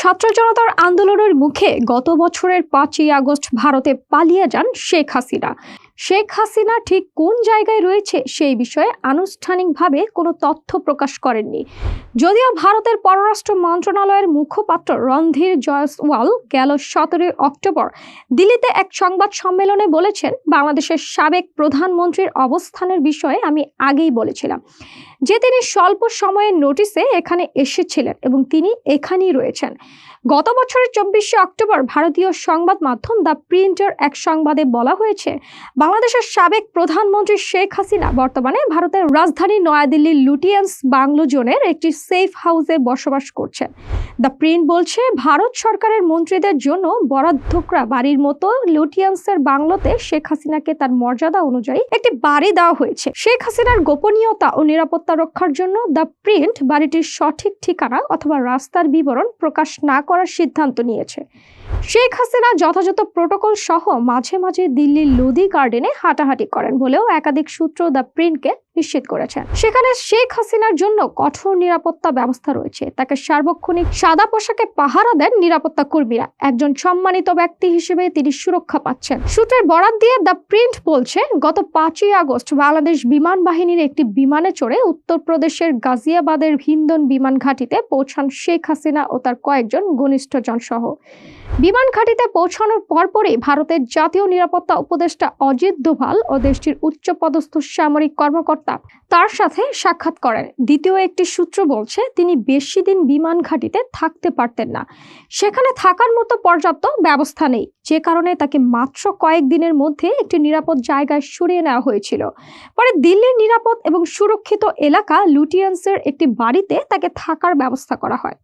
ছাত্র জনতার আন্দোলনের মুখে গত বছরের পাঁচই আগস্ট ভারতে পালিয়ে যান শেখ হাসিনা। শেখ হাসিনা ঠিক কোন জায়গায় রয়েছে সেই বিষয়ে আনুষ্ঠানিকভাবে কোনো তথ্য প্রকাশ করেননি। যদিও ভারতের পররাষ্ট্র মন্ত্রণালয়ের মুখপাত্র রণধীর জয়সওয়াল গেল সতেরোই অক্টোবর দিল্লিতে এক সংবাদ সম্মেলনে বলেছেন, বাংলাদেশের সাবেক প্রধানমন্ত্রীর অবস্থানের বিষয়ে আমি আগেই বলেছিলাম। যে তিনি স্বল্প সময়ের নোটিসে এখানে এসেছিলেন এবং তিনি এখানেই রয়েছেন। গত বছরের চব্বিশে অক্টোবর ভারতীয় সংবাদ মাধ্যম দ্য প্রিন্টার এক সংবাদে বলা হয়েছে, বাংলাদেশের সাবেক প্রধানমন্ত্রী শেখ হাসিনা বর্তমানে ভারতের রাজধানী নয়াদিল্লির লুটিয়ান্স বাংলো জোনের একটি সেফ হাউসে বসবাস করছেন। দ্য প্রিন্ট বলছে, ভারত সরকারের মন্ত্রীদের জন্য বরাদ্ধকরা বাড়ির মতো লুটিয়ান্সের বাংলোতে শেখ হাসিনাকে তার মর্যাদা অনুযায়ী একটি বাড়ি দেওয়া হয়েছে। শেখ হাসিনার গোপনীয়তা ও নিরাপত্তা রক্ষার জন্য দ্য প্রিন্ট বাড়িটির সঠিক ঠিকানা অথবা রাস্তার বিবরণ প্রকাশ না করার সিদ্ধান্ত নিয়েছে। শেখ হাসিনা যথাযথ প্রোটোকল সহ মাঝে মাঝে দিল্লির লোদি গার্ডেনে হাঁটাহাঁটি করেন বলেও একাধিক সূত্র দ্য প্রিন্টকে নিশ্চিত করেছেন। সেখানে শেখ হাসিনার জন্য কঠোর নিরাপত্তা ব্যবস্থা রয়েছে। তাকে সার্বক্ষণিক সাদা পোশাকে পাহারা দেন নিরাপত্তা কর্মীরা। একজন সম্মানিত ব্যক্তি হিসেবে তিনি সুরক্ষা পাচ্ছেন। সূত্রের বরাত দিয়ে দ্য প্রিন্ট বলছে, গত পাঁচই আগস্ট বাংলাদেশ বিমান বাহিনীর একটি বিমানে চড়ে উত্তরপ্রদেশের গাজিয়াবাদের ভিন্দন বিমান ঘাঁটিতে পৌঁছান শেখ হাসিনা ও তার কয়েকজন ঘনিষ্ঠজন সহ। বিমান ঘাঁটিতে পৌঁছানোর পরপরই ভারতের জাতীয় নিরাপত্তা উপদেষ্টা অজিত দোভাল ও দেশটির উচ্চপদস্থ সামরিক কর্মকর্তা তার সাথে সাক্ষাৎ করেন। দ্বিতীয় একটি সূত্র বলছে, তিনি বেশি দিন বিমান ঘাঁটিতে থাকতে পারতেন না। সেখানে থাকার মতো পর্যাপ্ত ব্যবস্থা নেই। যে কারণে তাকে মাত্র কয়েকদিনের মধ্যে একটি নিরাপদ জায়গায় সরিয়ে নেওয়া হয়েছিল। পরে দিল্লির নিরাপদ এবং সুরক্ষিত এলাকা লুটিয়ান্সের একটি বাড়িতে তাকে থাকার ব্যবস্থা করা হয়।